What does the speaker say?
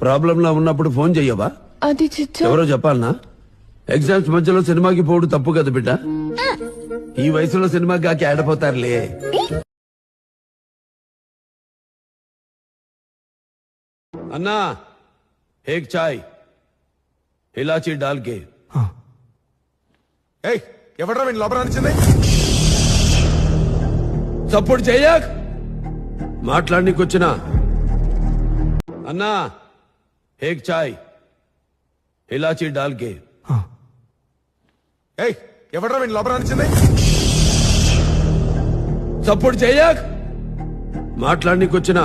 Problem లో ఉన్నప్పుడు phone చెయ్యవా? అది చిచ్చా. ఎవరో చెప్పాలనా? ఎగ్జామ్స్ మధ్యలో సినిమాకి పోడు తప్పు కదా బిడ్డ? ఈ వయసులో సినిమాకి కాకి ఆడపోతారులే. అన్నా ఏక్ చాయ్. ఇలాచీ డాల్ కే ఏయ్ ఎవడ్రా వీడిని లోపల సపోర్ట్ చెయ్యక్ మాట్లాడనీకొచ్చినా. అన్నా చాయ్ ఇలాచీ డాల్ కే ఏయ్ ఎవడ్రా వీడిని లోపల అనిచింది సపోర్ట్ చెయ్యక్ మాట్లాడనీకొచ్చినా